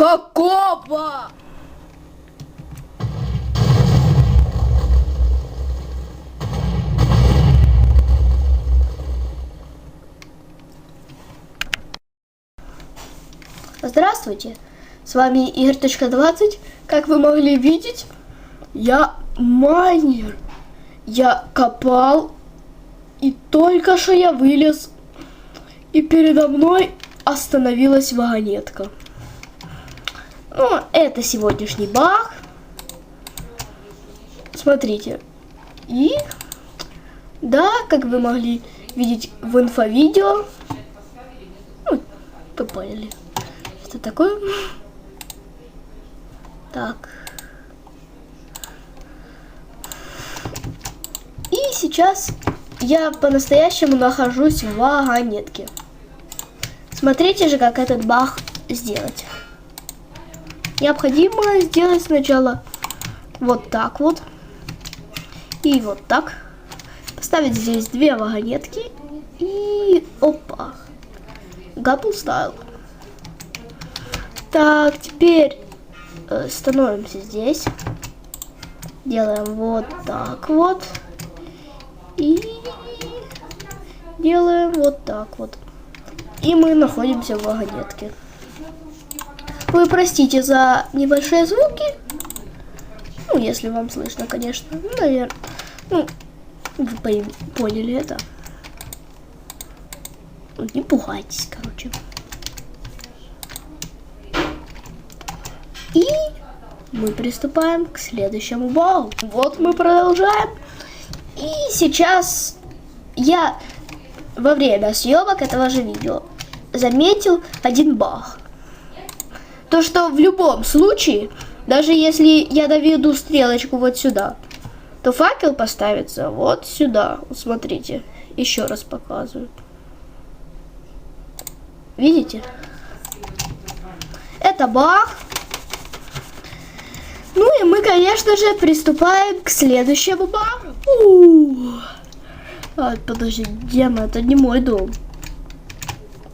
Какого? Здравствуйте, с вами Игорь.20. Как вы могли видеть, я майнер. Я копал, и только что я вылез, и передо мной остановилась вагонетка. Ну, это сегодняшний баг. Смотрите. И, да, как вы могли видеть в инфовидео, ну, вы поняли, что такое. Так. И сейчас я по-настоящему нахожусь в вагонетке. Смотрите же, как этот баг сделать. Необходимо сделать сначала вот так вот. И вот так. Поставить здесь две вагонетки. И опа. Гапл стайл. Так, теперь э, становимся здесь. Делаем вот так вот. И делаем вот так вот. И мы находимся в вагонетке. Вы простите за небольшие звуки. Ну, если вам слышно, конечно. Ну, наверное. Ну, вы поняли это. Ну, Не пугайтесь, короче. И мы приступаем к следующему балу. Вот мы продолжаем. И сейчас я во время съемок этого же видео заметил один баг. То, что в любом случае, даже если я доведу стрелочку вот сюда, то факел поставится вот сюда. Смотрите, еще раз показываю. Видите? Это баг. Ну и мы, конечно же, приступаем к следующему багу. У. А, подожди, Дема, это не мой дом.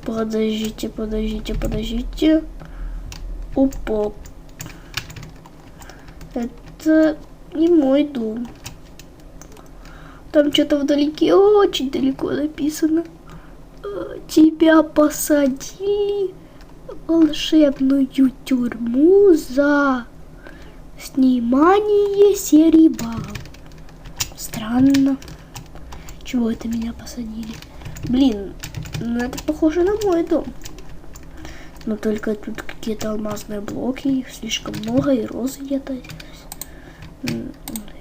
Подождите, подождите, подождите. Опа. Это не мой дом. Там что-то вдалеке, очень далеко написано. Э, Тебя посадили в волшебную тюрьму за снимание багов. Странно. Чего это меня посадили? Блин, ну это похоже на мой дом. Но только тут какие-то алмазные блоки, их слишком много, и розы где-то.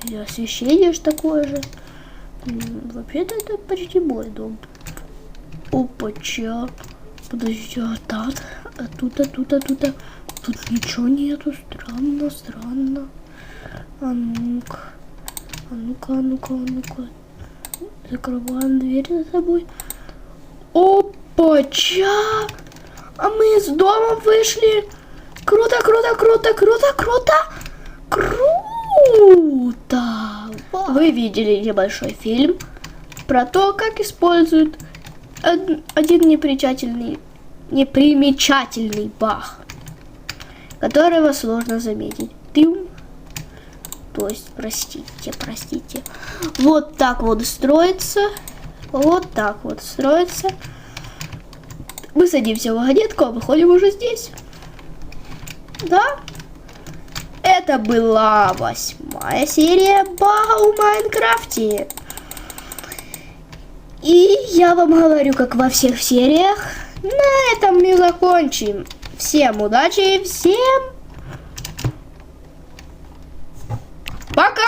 И освещение ж такое же. Вообще-то это почти мой дом. Опача. Подождите, а тут, а тут, а тут, а тут, а тут ничего нету. Странно, странно. А ну-ка. А ну-ка, а ну-ка, а ну-ка. Закрываем дверь за собой. Опача! А мы из дома вышли. Круто, круто, круто, круто, круто. Круто! Вы видели небольшой фильм про то, как используют од- один непримечательный, непримечательный баг, которого сложно заметить. Тым. То есть, простите, простите. Вот так вот строится. Вот так вот строится. Мы садимся в вагонетку, а выходим уже здесь. Да? Это была восьмая серия бага в Майнкрафте. И я вам говорю, как во всех сериях, на этом мы закончим. Всем удачи, всем пока!